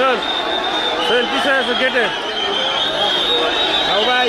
সর সর পিছনে আছে গেটে? ভাই।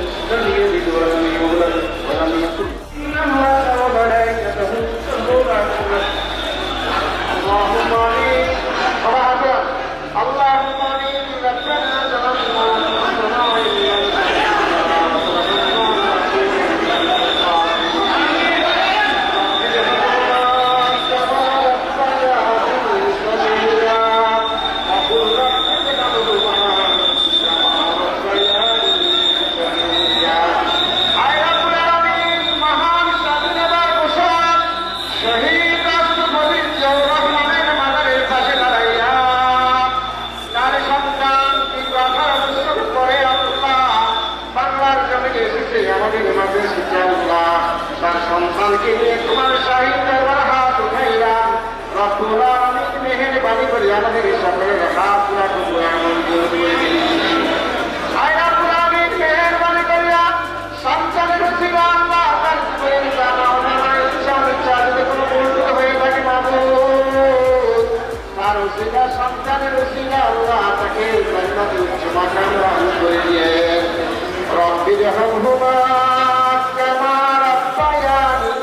রাব্বায়ানি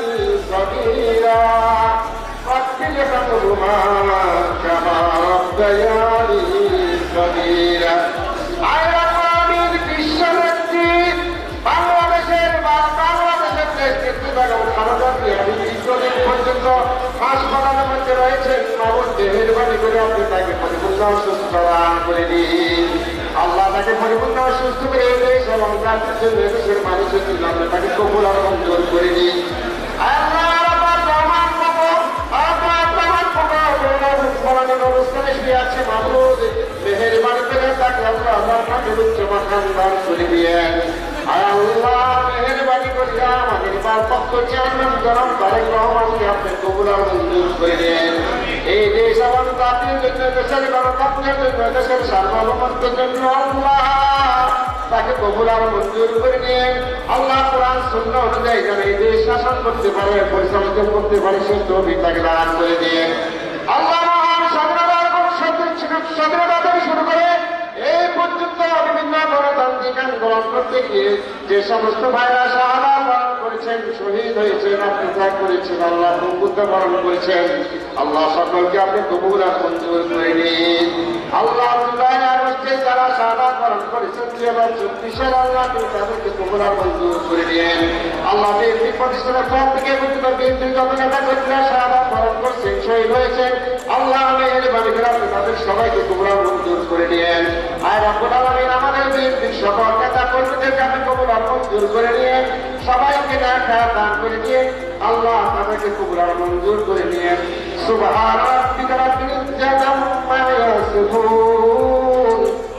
সগীরা রব্বি রহমহুমা কামা রাব্বায়ানি আয় রহমানির বিশ্বব্যাপী বাংলাদেশের বাংলাদেশের খালেদা দীর্ঘদিন পর্যন্ত হাসপাতালের মধ্যে রয়েছেন মামুন মেহরবানি তাকে পরিপূর্ণ সুস্থ করে আল্লাহ তাকে পরিপূর্ণ এবং তার করে আমার আমার মেহেরবানি করে তাকে আল্লাহ আমার তাকে উচ্চ মাখান দান করে দিয়ে আল্লাহ মেহেরবানি করিয়া আমাদের ভারপ্রাপ্ত চেয়ারম্যান জনাব তারেক করে দেন এই দেশ এবং জাতির জন্য সার্বভৌমত্বের জন্য আল্লাহ তাকে কবুল আর মঞ্জুর করে নিন আল্লাহ কোরআন শূন্য অনুযায়ী যেন এই দেশ শাসন করতে পারে পরিচালিত করতে পারে, সে তৌফিক তাকে দান করে দিয়ে আল্লাহ মহান স্বাধীনতা স্বাধীনতা থেকে শুরু করে এই পর্যন্ত বিভিন্ন গণতান্ত্রিক আন্দোলন করতে গিয়ে যে সমস্ত ভাইরা শাহাদা করেছেন, শহীদ হয়েছেন আত্মত্যাগ করেছেন, আল্লাহ বরণ করেছেন। আল্লাহ সকলকে আপনি কবুল মঞ্জুর করে নিন। আল্লাহ যারা শাহাদা বরণ করেছেন দুই হাজার আল্লাহ তাদেরকে মঞ্জুর করে নিন। আল্লাহ বিএনপি প্রতিষ্ঠানের পর থেকে নেতা কর্মীরা শাহাদা বরণ করছেন, শহীদ হয়েছেন, আল্লাহ আপনি তাদের সবাইকে মঞ্জুর করে নিন। আর আমাদের বিএনপির সকল নেতা কর্মীদেরকে আপনি কবুল মঞ্জুর করে নিয়ে তারা দান করেছে আল্লাহ তাদেরকে কুবরার মঞ্জুর করে নিয়ে সুবহান রাব্বিকা রাব্বিল ইজ্জাতি আম্মা ইয়াসিফুন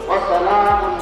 ওয়া সালামুন